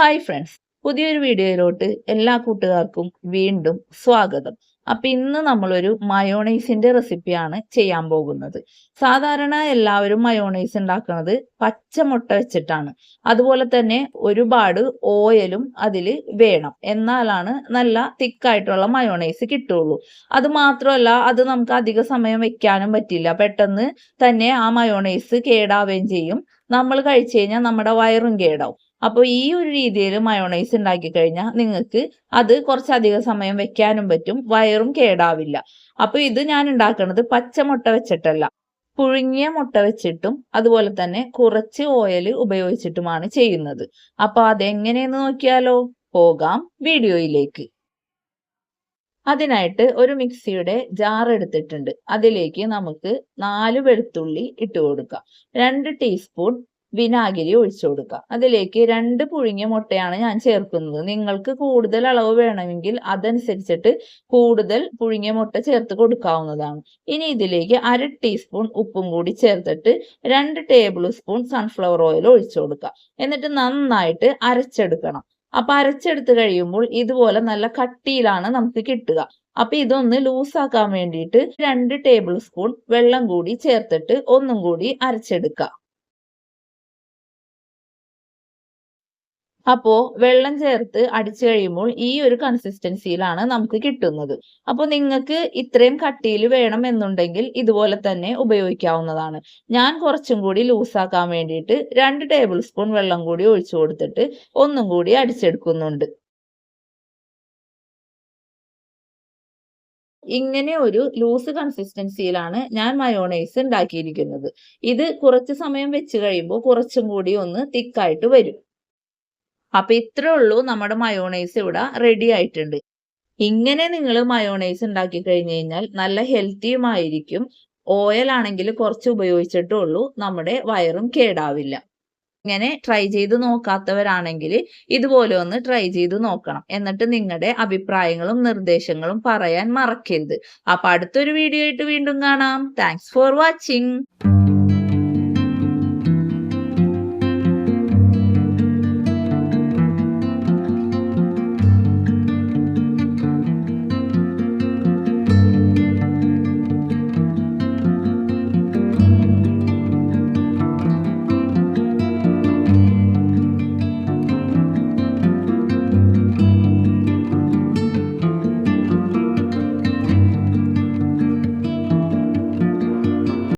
Hi friends പുതിയൊരു വീഡിയോയിലോട്ട് എല്ലാ കൂട്ടുകാർക്കും വീണ്ടും സ്വാഗതം. അപ്പൊ ഇന്ന് നമ്മളൊരു മയോണൈസിന്റെ റെസിപ്പിയാണ് ചെയ്യാൻ പോകുന്നത്. സാധാരണ എല്ലാവരും മയോണൈസ് ഉണ്ടാക്കുന്നത് പച്ചമുട്ട വെച്ചിട്ടാണ്. അതുപോലെ തന്നെ ഒരുപാട് ഓയിലും അതിൽ വേണം. എന്നാലാണ് നല്ല തിക്കായിട്ടുള്ള മയോണൈസ് കിട്ടുള്ളൂ. അത് മാത്രമല്ല അത് നമുക്ക് അധിക സമയം വെക്കാനും പറ്റില്ല. പെട്ടെന്ന് തന്നെ ആ മയോണൈസ് കേടാവുകയും ചെയ്യും. നമ്മൾ കഴിച്ചു കഴിഞ്ഞാൽ നമ്മുടെ വയറും കേടാവും. അപ്പോൾ ഈ ഒരു രീതിയിൽ മയോണൈസ് ഉണ്ടാക്കി കഴിഞ്ഞാൽ നിങ്ങൾക്ക് അത് കുറച്ചധികം സമയം വെക്കാനും പറ്റും. വയറും കേടാവില്ല. അപ്പോൾ ഇത് ഞാൻ ഉണ്ടാക്കുന്നത് പച്ചമുട്ട വെച്ചിട്ടല്ല. പുഴുങ്ങിയ മുട്ട വെച്ചിട്ടും അതുപോലെ തന്നെ കുറച്ച് ഓയിൽ ഉപയോഗിച്ചിട്ടുമാണ് ചെയ്യുന്നത്. അപ്പോൾ അതെങ്ങനെയെന്ന് നോക്കിയാലോ? പോകാം വീഡിയോയിലേക്ക്. അതിനായിട്ട് ഒരു മിക്സിയുടെ ജാർ എടുത്തിട്ടുണ്ട്. അതിലേക്ക് നമുക്ക് നാല് വെളുത്തുള്ളി ഇട്ട് കൊടുക്കാം. രണ്ട് ടീസ്പൂൺ വിനാഗിരി ഒഴിച്ചു കൊടുക്കുക അതിലേക്ക് രണ്ട് പുഴുങ്ങിയ മുട്ടയാണ് ഞാൻ ചേർക്കുന്നത്. നിങ്ങൾക്ക് കൂടുതൽ അളവ് വേണമെങ്കിൽ അതനുസരിച്ചിട്ട് കൂടുതൽ പുഴുങ്ങിയ മുട്ട ചേർത്ത് കൊടുക്കാവുന്നതാണ്. ഇനി ഇതിലേക്ക് അര ടീസ്പൂൺ ഉപ്പും കൂടി ചേർത്തിട്ട് രണ്ട് ടേബിൾ സ്പൂൺ സൺഫ്ലവർ ഓയിൽ ഒഴിച്ചു കൊടുക്കുക എന്നിട്ട് നന്നായിട്ട് അരച്ചെടുക്കണം. അപ്പൊ അരച്ചെടുത്ത് കഴിയുമ്പോൾ ഇതുപോലെ നല്ല കട്ടിയിലാണ് നമുക്ക് കിട്ടുക. അപ്പൊ ഇതൊന്ന് ലൂസാക്കാൻ വേണ്ടിയിട്ട് രണ്ട് ടേബിൾ സ്പൂൺ വെള്ളം കൂടി ചേർത്തിട്ട് ഒന്നും കൂടി അരച്ചെടുക്കുക. അപ്പോ വെള്ളം ചേർത്ത് അടിച്ചു കഴിയുമ്പോൾ ഈ ഒരു കൺസിസ്റ്റൻസിയിലാണ് നമുക്ക് കിട്ടുന്നത്. അപ്പോൾ നിങ്ങൾക്ക് ഇത്രയും കട്ടിയിൽ വേണം എന്നുണ്ടെങ്കിൽ ഇതുപോലെ തന്നെ ഉപയോഗിക്കാവുന്നതാണ്. ഞാൻ കുറച്ചും കൂടി ലൂസാക്കാൻ വേണ്ടിയിട്ട് രണ്ട് ടേബിൾ സ്പൂൺ വെള്ളം കൂടി ഒഴിച്ചു കൊടുത്തിട്ട് ഒന്നും കൂടി അടിച്ചെടുക്കുന്നുണ്ട്. ഇങ്ങനെ ഒരു ലൂസ് കൺസിസ്റ്റൻസിയിലാണ് ഞാൻ മയോണൈസ് ഉണ്ടാക്കിയിരിക്കുന്നത്. ഇത് കുറച്ച് സമയം വെച്ച് കഴിയുമ്പോൾ കുറച്ചും കൂടി ഒന്ന് തിക്കായിട്ട് വരും. അപ്പൊ ഇത്രേ ഉള്ളൂ നമ്മുടെ മയോണൈസ് ഇവിടെ റെഡി ആയിട്ടുണ്ട്. ഇങ്ങനെ നിങ്ങൾ മയോണൈസ് ഉണ്ടാക്കി കഴിഞ്ഞു കഴിഞ്ഞാൽ നല്ല ഹെൽത്തിയുമായിരിക്കും ഓയിൽ ആണെങ്കിൽ കുറച്ച് ഉപയോഗിച്ചിട്ടേ ഉള്ളൂ. നമ്മുടെ വയറും കേടാവില്ല. ഇങ്ങനെ ട്രൈ ചെയ്ത് നോക്കാത്തവരാണെങ്കിൽ ഇതുപോലെ ഒന്ന് ട്രൈ ചെയ്ത് നോക്കണം. എന്നിട്ട് നിങ്ങളുടെ അഭിപ്രായങ്ങളും നിർദ്ദേശങ്ങളും പറയാൻ മറക്കരുത്. അപ്പൊ അടുത്തൊരു വീഡിയോ ആയിട്ട് വീണ്ടും കാണാം. Thanks for watching